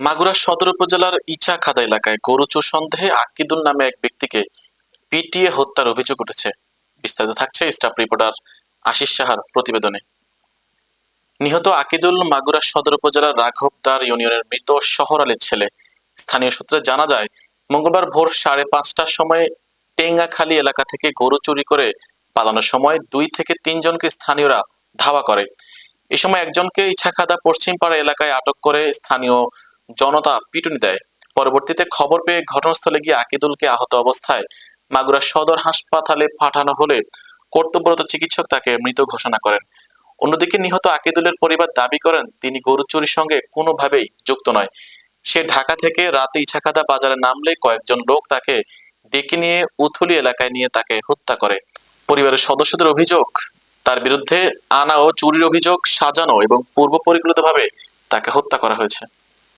মাগুরা সদর উপজেলার ইচাখাদা এলাকায় গরু চোর সন্দেহে আকিদুল নামে এক ব্যক্তিকে পিটিয়ে হত্যার অভিযোগ উঠেছে। বিস্তারিত থাকছে স্টাফ রিপোর্টার আশিস সাহার প্রতিবেদনে। নিহত আকিদুল মাগুরা সদর উপজেলার রাঘবদার ইউনিয়নের মৃত শহর আলীর ছেলে। স্থানীয় সূত্রে জানা যায়, মঙ্গলবার ভোর সাড়ে পাঁচটার সময় টেঙ্গাখালী এলাকা থেকে গরু চুরি করে পালানোর সময় দুই থেকে তিনজনকে স্থানীয়রা ধাওয়া করে। এ সময় একজনকে ইছাখাদা পশ্চিমপাড়া এলাকায় আটক করে স্থানীয় জনতা পিটুনি দেয়। পরবর্তীতে খবর পেয়ে ঘটনাস্থলে গিয়ে আকিদুলকে আহত অবস্থায় মাগুরা সদর হাসপাতালে পাঠানো হলে কর্তব্যরত চিকিৎসক তাকে মৃত ঘোষণা করেন। অন্যদিকে নিহত আকিদুলের পরিবার দাবি করেন, তিনি গরু চুরির সঙ্গে কোনোভাবেই যুক্ত নয়। সে ঢাকা থেকে রাতে ইছাখাদা বাজারে নামলে কয়েকজন লোক তাকে ডেকে নিয়ে উথুলি এলাকায় নিয়ে তাকে হত্যা করে। পরিবারের সদস্যদের অভিযোগ, তার বিরুদ্ধে আনা ও চুরির অভিযোগ সাজানো এবং পূর্ব পরিকল্পিতভাবে তাকে হত্যা করা হয়েছে।